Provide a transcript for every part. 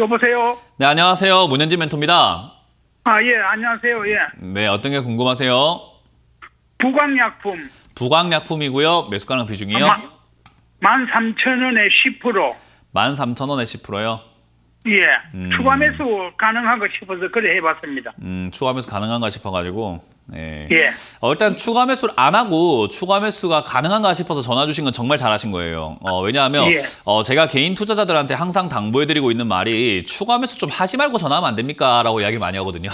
여보세요? 네, 안녕하세요. 문현진 멘토입니다. 아, 예, 안녕하세요. 예. 네, 어떤 게 궁금하세요? 부광약품 부광약품이고요. 매수 가능 비중이요? 마, 13,000원에 10%. 13,000원에 10%요. 예. 추가 매수 가능한가 싶어서 그래 해봤습니다. 음, 추가 매수 가능한가 싶어가지고. 네. 예. 어, 일단 추가 매수를 안 하고 추가 매수가 가능한가 싶어서 전화 주신 건 정말 잘하신 거예요. 어, 왜냐하면 예. 어, 제가 개인 투자자들한테 항상 당부해드리고 있는 말이 추가 매수 좀 하지 말고 전화하면 안 됩니까? 라고 이야기 많이 하거든요.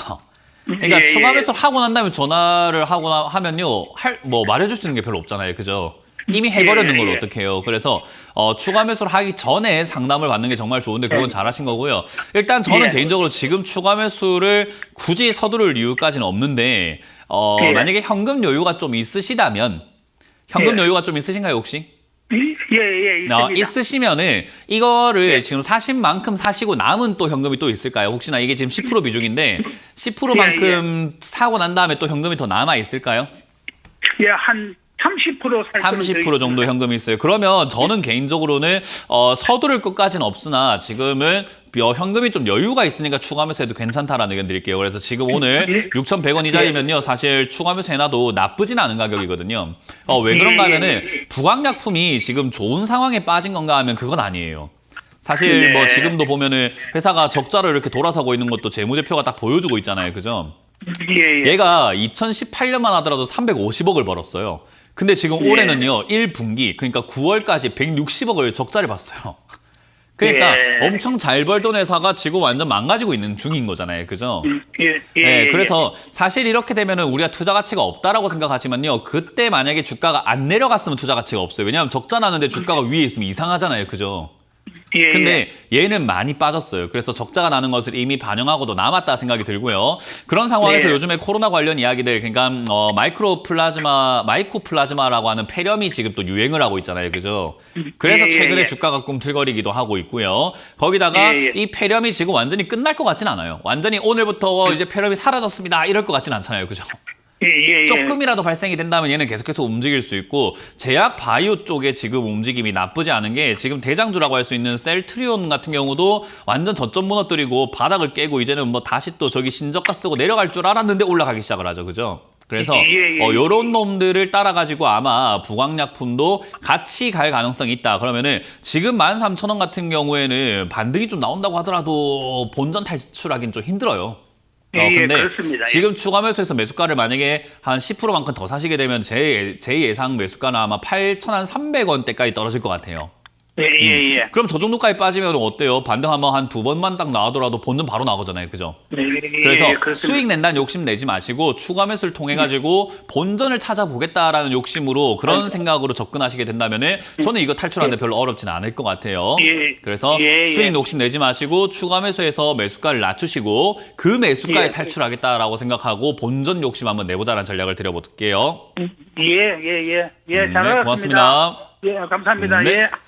그러니까 예, 추가 예. 매수를 하고 난 다음에 전화를 하거나 하면요, 할, 뭐 말해줄 수 있는 게 별로 없잖아요. 그죠? 이미 해버렸는 예, 걸 예. 어떡해요. 그래서 어, 추가 매수를 하기 전에 상담을 받는 게 정말 좋은데 그건 잘하신 거고요. 일단 저는 예. 개인적으로 지금 추가 매수를 굳이 서두를 이유까지는 없는데 어, 예. 만약에 현금 여유가 좀 있으시다면 현금 예. 여유가 좀 있으신가요 혹시? 예, 예, 있습니다. 어, 있으시면은 이거를 예. 지금 사신 만큼 사시고 남은 또 현금이 또 있을까요? 혹시나 이게 지금 10% 비중인데 10%만큼 예, 사고 난 다음에 또 현금이 더 남아 있을까요? 예, 한 30%살 30% 정도 현금이 있어요. 그러면 저는 개인적으로는 어, 서두를 것까지는 없으나 지금은 여- 현금이 좀 여유가 있으니까 추가하면서 해도 괜찮다라는 의견 드릴게요. 그래서 지금 오늘 예. 6,100원 이 자리면요. 사실 추가하면서 해놔도 나쁘진 않은 가격이거든요. 어, 왜 그런가 하면은 부광약품이 지금 좋은 상황에 빠진 건가 하면 그건 아니에요. 사실 네. 뭐 지금도 보면은 회사가 적자로 이렇게 돌아서고 있는 것도 재무제표가 딱 보여주고 있잖아요. 그죠? 예, 예. 얘가 2018년만 하더라도 350억을 벌었어요. 근데 지금 예. 올해는요, 1분기, 그러니까 9월까지 160억을 적자를 봤어요. 그러니까 예. 엄청 잘 벌던 회사가 지금 완전 망가지고 있는 중인 거잖아요. 그죠? 예, 예, 네, 예, 그래서 사실 이렇게 되면은 우리가 투자 가치가 없다라고 생각하지만요. 그때 만약에 주가가 안 내려갔으면 투자 가치가 없어요. 왜냐하면 적자 나는데 주가가 위에 있으면 이상하잖아요. 그죠? 예, 예. 근데 얘는 많이 빠졌어요. 그래서 적자가 나는 것을 이미 반영하고도 남았다 생각이 들고요. 그런 상황에서 네. 요즘에 코로나 관련 이야기들, 그러니까 어, 마이크로 플라즈마, 마이코 플라즈마라고 하는 폐렴이 지금 또 유행을 하고 있잖아요, 그죠? 그래서 예, 예, 최근에 예. 주가가 꿈틀거리기도 하고 있고요. 거기다가 예, 예. 이 폐렴이 지금 완전히 끝날 것 같진 않아요. 완전히 오늘부터 이제 폐렴이 사라졌습니다, 이럴 것 같진 않잖아요, 그죠? 예, 예, 예. 조금이라도 발생이 된다면 얘는 계속해서 움직일 수 있고 제약 바이오 쪽에 지금 움직임이 나쁘지 않은 게 지금 대장주라고 할 수 있는 셀트리온 같은 경우도 완전 저점 무너뜨리고 바닥을 깨고 이제는 뭐 다시 또 저기 신저가 쓰고 내려갈 줄 알았는데 올라가기 시작을 하죠. 그죠? 그래서 예, 예, 어, 예. 요런 놈들을 따라 가지고 아마 부광약품도 같이 갈 가능성이 있다. 그러면은 지금 13,000원 같은 경우에는 반등이 좀 나온다고 하더라도 본전 탈출하기는 좀 힘들어요. 어, 예, 예, 근데 그렇습니다. 예. 지금 추가 매수해서 매수가를 만약에 한 10%만큼 더 사시게 되면 제, 제 예상 매수가는 아마 8,300원대까지 떨어질 것 같아요. 예, 예, 예. 그럼 저 정도까지 빠지면 어때요? 반등 한번 한두 번만 딱 나와더라도 본전 바로 나오잖아요. 그죠? 예, 예, 그래서 예, 그렇습니다. 수익 낸다는 욕심 내지 마시고 추가 매수를 통해 가지고 본전을 찾아보겠다라는 욕심으로 그런 생각으로 접근하시게 된다면 은 저는 이거 탈출하는데 별로 어렵진 않을 것 같아요. 예. 그래서 예, 예. 수익 욕심 내지 마시고 추가 매수해서 매수가를 낮추시고 그 매수가에 예. 탈출하겠다라고 생각하고 본전 욕심 한번 내보자라는 전략을 드려볼게요. 예, 예, 예. 예, 네, 잘 알았습니다. 고맙습니다. 예, 감사합니다. 네. 예.